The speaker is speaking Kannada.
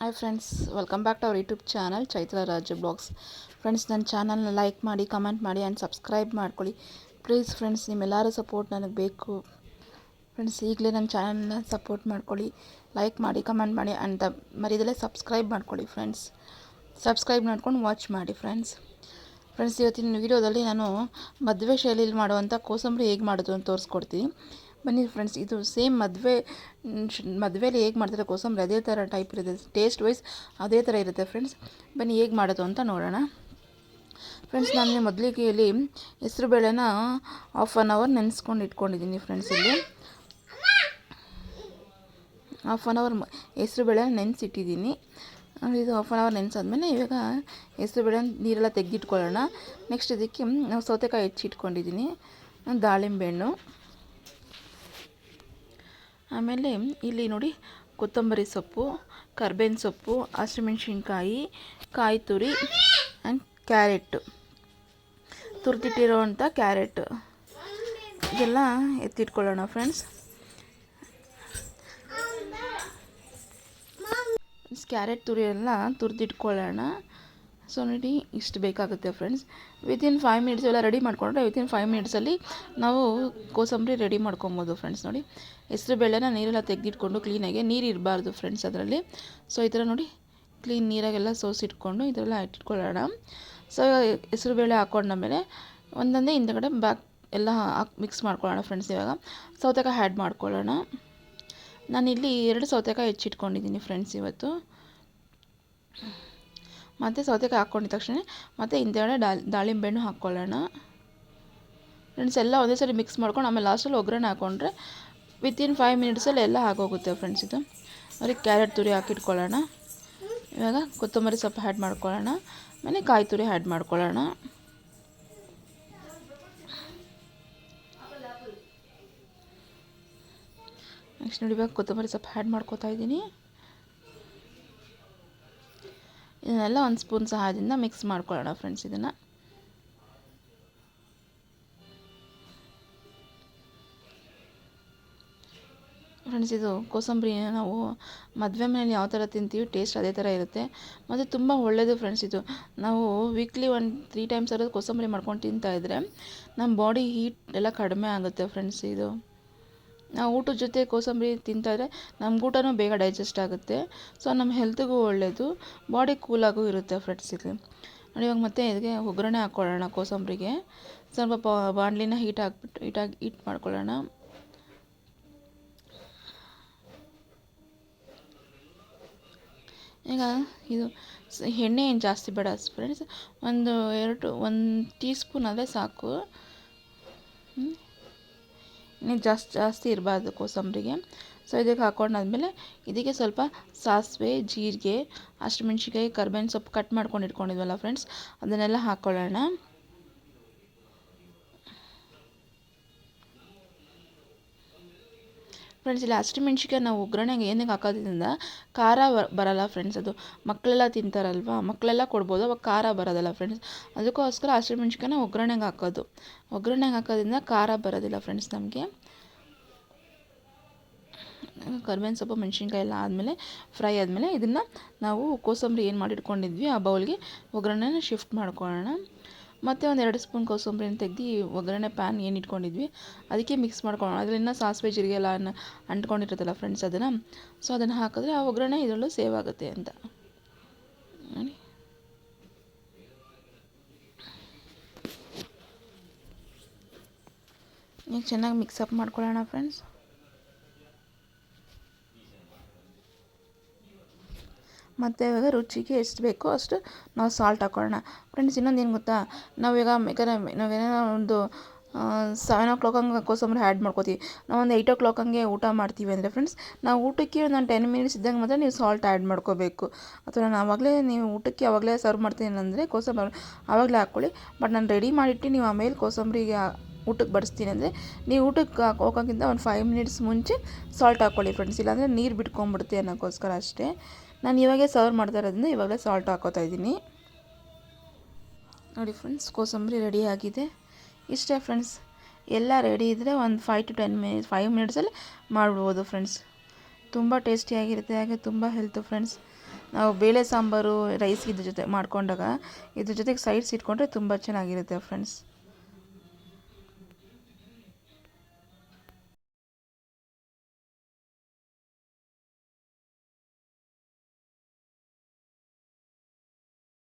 Hi friends welcome back to our YouTube channel Chaitra Raju blogs friends ನನ್ನ ಚಾನಲ್ನ ಲೈಕ್ ಮಾಡಿ ಕಮೆಂಟ್ ಮಾಡಿ ಆ್ಯಂಡ್ ಸಬ್ಸ್ಕ್ರೈಬ್ ಮಾಡ್ಕೊಳ್ಳಿ. ಪ್ಲೀಸ್ ಫ್ರೆಂಡ್ಸ್ ನಿಮ್ಮೆಲ್ಲರ ಸಪೋರ್ಟ್ ನನಗೆ ಬೇಕು. ಫ್ರೆಂಡ್ಸ್ ಈಗಲೇ ನನ್ನ ಚಾನಲ್ನ ಸಪೋರ್ಟ್ ಮಾಡ್ಕೊಳ್ಳಿ ಲೈಕ್ ಮಾಡಿ ಕಮೆಂಟ್ ಮಾಡಿ ಆ್ಯಂಡ್ ಮರಿದಲ್ಲೇ ಸಬ್ಸ್ಕ್ರೈಬ್ ಮಾಡ್ಕೊಳ್ಳಿ ಫ್ರೆಂಡ್ಸ್ ಸಬ್ಸ್ಕ್ರೈಬ್ ಮಾಡ್ಕೊಂಡು ವಾಚ್ ಮಾಡಿ ಫ್ರೆಂಡ್ಸ್ ಫ್ರೆಂಡ್ಸ್ ಇವತ್ತಿನ ವಿಡಿಯೋದಲ್ಲಿ ನಾನು ಮದುವೆ ಶೈಲಿಯಲ್ಲಿ ಮಾಡುವಂಥ ಕೋಸಂಬರಿ ಹೇಗೆ ಮಾಡೋದು ಅಂತ ತೋರಿಸ್ಕೊಡ್ತೀನಿ. ಬನ್ನಿ ಫ್ರೆಂಡ್ಸ್ ಇದು ಸೇಮ್ ಮದುವೆ ಮದುವೆಯಲ್ಲಿ ಹೇಗೆ ಮಾಡ್ತಾರೆ ಕೋಸಂಬರಿ, ಅದೇ ಥರ ಟೈಪ್ ಇರುತ್ತೆ. ಟೇಸ್ಟ್ ವೈಸ್ ಅದೇ ಥರ ಇರುತ್ತೆ ಫ್ರೆಂಡ್ಸ್ ಬನ್ನಿ ಹೇಗೆ ಮಾಡೋದು ಅಂತ ನೋಡೋಣ. ಫ್ರೆಂಡ್ಸ್ ನಾನು ಮೊದಲಿಗೆ ಇಲ್ಲಿ ಹೆಸ್ರು ಬೇಳೆನ ಹಾಫ್ ಆನ್ ಅವರ್ ನೆನೆಸ್ಕೊಂಡು ಇಟ್ಕೊಂಡಿದ್ದೀನಿ ಫ್ರೆಂಡ್ಸ್ ಇಲ್ಲಿ. ಹಾಫ್ ಆನ್ ಅವರ್ ಹೆಸ್ರು ಬೇಳೆ ನೆನೆಸಿಟ್ಟಿದ್ದೀನಿ. ಇದು ಹಾಫ್ ಆನ್ ಅವರ್ ನೆನೆಸಾದ್ಮೇಲೆ ಇವಾಗ ಹೆಸ್ರು ಬೇಳೆ ನೀರೆಲ್ಲ ತೆಗೆದಿಟ್ಕೊಳ್ಳೋಣ. ನೆಕ್ಸ್ಟ್ ಇದಕ್ಕೆ ನಾವು ಸೌತೆಕಾಯಿ ಹೆಚ್ಚಿಟ್ಕೊಂಡಿದ್ದೀನಿ. ದಾಳಿಂಬೆ ಹಣ್ಣು. ಆಮೇಲೆ ಇಲ್ಲಿ ನೋಡಿ ಕೊತ್ತಂಬರಿ ಸೊಪ್ಪು, ಕರ್ಬೇವಿನ ಸೊಪ್ಪು, ಹಸಿಮೆಣ್ಸಿನ್ಕಾಯಿ, ಕಾಯಿ ತುರಿ ಆ್ಯಂಡ್ ಕ್ಯಾರೆಟ್. ತುರಿದಿಟ್ಟಿರೋವಂಥ ಕ್ಯಾರೆಟ್. ಇದೆಲ್ಲ ಎತ್ತಿಟ್ಕೊಳ್ಳೋಣ ಫ್ರೆಂಡ್ಸ್, ಕ್ಯಾರೆಟ್ ತುರಿ ಎಲ್ಲ ತುರಿದಿಟ್ಕೊಳ್ಳೋಣ. ಸೊ ನೋಡಿ, ಇಷ್ಟು ಬೇಕಾಗುತ್ತೆ ಫ್ರೆಂಡ್ಸ್ ವಿತಿನ್ ಫೈವ್ ಮಿನಿಟ್ಸ್ ಎಲ್ಲ ರೆಡಿ ಮಾಡಿಕೊಂಡ್ರೆ ವಿತಿನ್ ಫೈವ್ ಮಿನಿಟ್ಸಲ್ಲಿ ನಾವು ಕೋಸಂಬರಿ ರೆಡಿ ಮಾಡ್ಕೊಬೋದು ಫ್ರೆಂಡ್ಸ್ ನೋಡಿ. ಹೆಸರು ಬೇಳೆನ ನೀರೆಲ್ಲ ತೆಗೆದಿಟ್ಕೊಂಡು ಕ್ಲೀನಾಗಿ ನೀರು ಇರಬಾರ್ದು ಫ್ರೆಂಡ್ಸ್ ಅದರಲ್ಲಿ. ಸೊ ಈ ಥರ ನೋಡಿ ಕ್ಲೀನ್ ನೀರಾಗೆಲ್ಲ ಸೋಸಿಟ್ಕೊಂಡು ಇದೆಲ್ಲ ಇಟ್ಕೊಳ್ಳೋಣ. ಸೊ ಹೆಸರು ಬೇಳೆ ಹಾಕೊಂಡಾಮೇಲೆ ಒಂದೊಂದೇ ಹಿಂದಗಡೆ ಬ್ಯಾಕ್ ಎಲ್ಲ ಹಾಕಿ ಮಿಕ್ಸ್ ಮಾಡ್ಕೊಳ್ಳೋಣ ಫ್ರೆಂಡ್ಸ್ ಇವಾಗ. ಸೌತೆಕಾಯಿ ಆ್ಯಡ್ ಮಾಡ್ಕೊಳ್ಳೋಣ. ನಾನಿಲ್ಲಿ ಎರಡು ಸೌತೆಕಾಯಿ ಹೆಚ್ಚಿಟ್ಕೊಂಡಿದ್ದೀನಿ ಫ್ರೆಂಡ್ಸ್ ಇವತ್ತು. ಮತ್ತು ಸೌತೆಕಾಯಿ ಹಾಕ್ಕೊಂಡಿದ ತಕ್ಷಣ ಮತ್ತು ಹಿಂದೆಗಡೆ ಡಾಲ್ ದಾಳಿಂಬೆ ಹಣ್ಣು ಹಾಕ್ಕೊಳ್ಳೋಣ. ಫ್ರೆಂಡ್ಸ್ ಎಲ್ಲ ಒಂದೇ ಸರಿ ಮಿಕ್ಸ್ ಮಾಡ್ಕೊಂಡು ಆಮೇಲೆ ಲಾಸ್ಟಲ್ಲಿ ಒಗ್ಗರಣೆ ಹಾಕ್ಕೊಂಡ್ರೆ ವಿತಿನ್ ಫೈವ್ ಮಿನಿಟ್ಸಲ್ಲಿ ಎಲ್ಲ ಆಗೋಗುತ್ತೆ ಫ್ರೆಂಡ್ಸ್ ಇದು. ಅವ್ರಿಗೆ ಕ್ಯಾರೆಟ್ ತುರಿ ಹಾಕಿಟ್ಕೊಳ್ಳೋಣ. ಇವಾಗ ಕೊತ್ತಂಬರಿ ಸೊಪ್ಪು ಆ್ಯಡ್ ಮಾಡ್ಕೊಳ್ಳೋಣ. ಆಮೇಲೆ ಕಾಯಿ ತುರಿ ಆ್ಯಡ್ ಮಾಡ್ಕೊಳ್ಳೋಣ. ನೆಕ್ಸ್ಟ್ ನೋಡಿ ಇವಾಗ ಕೊತ್ತಂಬರಿ ಸೊಪ್ಪು ಆ್ಯಡ್ ಮಾಡ್ಕೋತಾ ಇದ್ದೀನಿ. ಇದನ್ನೆಲ್ಲ ಒಂದು ಸ್ಪೂನ್ ಸಹಾಯದಿಂದ ಮಿಕ್ಸ್ ಮಾಡ್ಕೊಳ್ಳೋಣ ಫ್ರೆಂಡ್ಸ್ ಇದನ್ನು. ಫ್ರೆಂಡ್ಸ್ ಇದು ಕೋಸಂಬರಿ ನಾವು ಮದುವೆ ಮನೇಲಿ ಯಾವ ಥರ ತಿಂತೀವಿ ಟೇಸ್ಟ್ ಅದೇ ಥರ ಇರುತ್ತೆ. ಮತ್ತು ತುಂಬ ಒಳ್ಳೆಯದು ಫ್ರೆಂಡ್ಸ್ ಇದು. ನಾವು ವೀಕ್ಲಿ ಒಂದು ತ್ರೀ ಟೈಮ್ಸ್ ಆದರೂ ಕೋಸಂಬರಿ ಮಾಡ್ಕೊಂಡು ತಿಂತಾಯಿದ್ರೆ ನಮ್ಮ ಬಾಡಿ ಹೀಟ್ ಎಲ್ಲ ಕಡಿಮೆ ಆಗುತ್ತೆ ಫ್ರೆಂಡ್ಸ್ ಇದು. ನಾವು ಊಟದ ಜೊತೆ ಕೋಸಂಬರಿ ತಿಂತಾಯಿದ್ರೆ ನಮ್ಗೆ ಊಟನೂ ಬೇಗ ಡೈಜೆಸ್ಟ್ ಆಗುತ್ತೆ. ಸೊ, ನಮ್ಮ ಹೆಲ್ತಿಗೂ ಒಳ್ಳೆಯದು ಬಾಡಿ ಕೂಲಾಗೂ ಇರುತ್ತೆ ಫ್ರೆಂಡ್ಸ್ ಇದು ನೋಡಿ, ಇವಾಗ ಮತ್ತೆ ಇದಕ್ಕೆ ಒಗ್ಗರಣೆ ಹಾಕ್ಕೊಳ್ಳೋಣ ಕೋಸಂಬರಿಗೆ. ಸ್ವಲ್ಪ ಬಾಣಲಿನ ಹೀಟ್ ಹಾಕ್ಬಿಟ್ಟು ಹೀಟಾಗಿ ಹೀಟ್ ಮಾಡ್ಕೊಳ್ಳೋಣ. ಈಗ ಇದು ಎಣ್ಣೆ ಏನು ಜಾಸ್ತಿ ಬೇಡ ಫ್ರೆಂಡ್ಸ್. ಒಂದು ಎರಡು, ಒಂದು ಟೀ ಸ್ಪೂನ್ ಸಾಕು. ಇನ್ನು ಜಾಸ್ತಿ ಜಾಸ್ತಿ ಇರಬಾರ್ದು ಕೋಸಂಬರಿಗೆ. ಸೊ ಇದಕ್ಕೆ ಹಾಕೊಂಡಾದ್ಮೇಲೆ ಇದಕ್ಕೆ ಸ್ವಲ್ಪ ಸಾಸಿವೆ, ಜೀರಿಗೆ ಹಸಿಮೆಣ್ಸಿಕಾಯಿ ಕರ್ಬೇವಿನ ಸೊಪ್ಪು ಕಟ್ ಮಾಡ್ಕೊಂಡು ಇಟ್ಕೊಂಡಿದ್ವಲ್ಲ ಫ್ರೆಂಡ್ಸ್ ಅದನ್ನೆಲ್ಲ ಹಾಕ್ಕೊಳ್ಳೋಣ ಫ್ರೆಂಡ್ಸ್ ಇಲ್ಲಿ ಹಸಿಮೆಣ್ಸಿಕಾಯಿ ನಾವು ಒಗ್ಗರಣೆಗೆ ಏನಕ್ಕೆ ಹಾಕೋದ್ರಿಂದ ಖಾರ ಬರಲ್ಲ ಫ್ರೆಂಡ್ಸ್ ಅದು ಮಕ್ಕಳೆಲ್ಲ ತಿಂತಾರಲ್ವ? ಮಕ್ಕಳೆಲ್ಲ ಕೊಡ್ಬೋದು, ಅವಾಗ ಖಾರ ಬರೋದಲ್ಲ ಫ್ರೆಂಡ್ಸ್ ಅದಕ್ಕೋಸ್ಕರ ಹಸಿಮೆಣ್ಸಿಕಾಯನ್ನ ಒಗ್ಗರಣೆಗೆ ಹಾಕೋದು. ಒಗ್ಗರಣೆಗೆ ಹಾಕೋದ್ರಿಂದ ಖಾರ ಬರೋದಿಲ್ಲ ಫ್ರೆಂಡ್ಸ್ ನಮಗೆ. ಕರ್ಬೇವಿನ ಸೊಪ್ಪು, ಮೆಣಸಿನ್ಕಾಯಿ ಎಲ್ಲ ಆದಮೇಲೆ ಫ್ರೈ ಆದಮೇಲೆ ಇದನ್ನು ನಾವು ಕೋಸಂಬರಿ ಏನು ಮಾಡಿಟ್ಕೊಂಡಿದ್ವಿ, ಆ ಬೌಲ್ಗೆ ಒಗ್ಗರಣೆನ ಶಿಫ್ಟ್ ಮಾಡ್ಕೊಳ್ಳೋಣ. ಮತ್ತು ಒಂದು ಎರಡು ಸ್ಪೂನ್ ಕೋಸಂಬರಿನ ತೆಗ್ದು ಒಗ್ಗರಣೆ ಪ್ಯಾನ್ ಏನು ಇಟ್ಕೊಂಡಿದ್ವಿ, ಅದಕ್ಕೆ ಮಿಕ್ಸ್ ಮಾಡ್ಕೊಳ್ಳೋಣ ಅದರಿಂದ ಸಾಸಿವೆ, ಜೀರಿಗೆ ಎಲ್ಲ ಅಂಟ್ಕೊಂಡಿರುತ್ತಲ್ಲ ಫ್ರೆಂಡ್ಸ್ ಅದನ್ನು ಸೊ ಅದನ್ನು ಹಾಕಿದ್ರೆ ಆ ಒಗ್ಗರಣೆ ಇದರಲ್ಲೂ ಸೇವ್ ಆಗುತ್ತೆ ಅಂತ. ನೋಡಿ. ಈಗ ಚೆನ್ನಾಗಿ ಮಿಕ್ಸಪ್ ಮಾಡ್ಕೊಳ್ಳೋಣ ಫ್ರೆಂಡ್ಸ್ ಮತ್ತು ಇವಾಗ ರುಚಿಗೆ ಎಷ್ಟು ಬೇಕೋ ಅಷ್ಟು ನಾವು ಸಾಲ್ಟ್ ಹಾಕ್ಕೊಳ್ಳೋಣ ಫ್ರೆಂಡ್ಸ್ ಇನ್ನೊಂದು ಏನು ಗೊತ್ತಾ? ನಾವು ಈಗ ಬೇಕಾದ್ರೆ ನಾವೇನೋ ಒಂದು ಸೆವೆನ್ ಓ ಕ್ಲಾಕ್ ಹಂಗೆ ಕೋಸಂಬರಿ ಆ್ಯಡ್ ಮಾಡ್ಕೋತೀವಿ. ನಾವು ಒಂದು ಏಯ್ಟ್ ಓ ಕ್ಲಾಕ್ ಹಂಗೆ ಊಟ ಮಾಡ್ತೀವಿ ಅಂದರೆ ಫ್ರೆಂಡ್ಸ್ ನಾವು ಊಟಕ್ಕೆ ಒಂದು ಟೆನ್ ಮಿನಿಟ್ಸ್ ಇದ್ದಂಗೆ ಮಾತ್ರ ನೀವು ಸಾಲ್ಟ್ ಆ್ಯಡ್ ಮಾಡ್ಕೋಬೇಕು. ಅಥವಾ ನಾನು ಆವಾಗಲೇ ನೀವು ಊಟಕ್ಕೆ ಆವಾಗಲೇ ಸರ್ವ್ ಮಾಡ್ತೀನಿ ಅಂದರೆ ಕೋಸಂಬರಿ ಆವಾಗಲೇ ಹಾಕ್ಕೊಳ್ಳಿ ಬಟ್ ನಾನು ರೆಡಿ ಮಾಡಿಟ್ಟು ನೀವು ಆಮೇಲೆ ಕೋಸಂಬರಿಗೆ ಊಟಕ್ಕೆ ಬಡಿಸ್ತೀನಿ ಅಂದರೆ ನೀವು ಊಟಕ್ಕೆ ಹೋಗೋಕ್ಕಿಂತ ಒಂದು ಫೈವ್ ಮಿನಿಟ್ಸ್ ಮುಂಚೆ ಸಾಲ್ಟ್ ಹಾಕ್ಕೊಳ್ಳಿ ಫ್ರೆಂಡ್ಸ್ ಇಲ್ಲಾಂದರೆ ನೀರು ಬಿಟ್ಕೊಂಡ್ಬಿಡುತ್ತೆ ಅನ್ನೋಕ್ಕೋಸ್ಕರ ಅಷ್ಟೇ. ನಾನು ಇವಾಗೇ ಸರ್ವ್ ಮಾಡ್ತಾ ಇರೋದ್ರಿಂದ ಇವಾಗಲೇ ಸಾಲ್ಟ್ ಹಾಕೋತಾ ಇದ್ದೀನಿ. ನೋಡಿ ಫ್ರೆಂಡ್ಸ್ ಕೋಸಂಬರಿ ರೆಡಿ ಆಗಿದೆ. ಇಷ್ಟೇ ಫ್ರೆಂಡ್ಸ್ ಎಲ್ಲ ರೆಡಿ ಇದ್ದರೆ ಒಂದು five to ten minutes five ಮಿನಿಟ್ಸಲ್ಲಿ ಮಾಡ್ಬೋದು ಫ್ರೆಂಡ್ಸ್ ತುಂಬ ಟೇಸ್ಟಿಯಾಗಿರುತ್ತೆ ಹಾಗೆ ತುಂಬ ಹೆಲ್ತು ಫ್ರೆಂಡ್ಸ್ ನಾವು ಬೇಳೆ ಸಾಂಬಾರು ರೈಸ್ ಇದ್ರ ಜೊತೆ ಮಾಡ್ಕೊಂಡಾಗ ಇದ್ರ ಜೊತೆಗೆ ಸೈಡ್ಸ್ ಇಟ್ಕೊಂಡ್ರೆ ತುಂಬ ಚೆನ್ನಾಗಿರುತ್ತೆ ಫ್ರೆಂಡ್ಸ್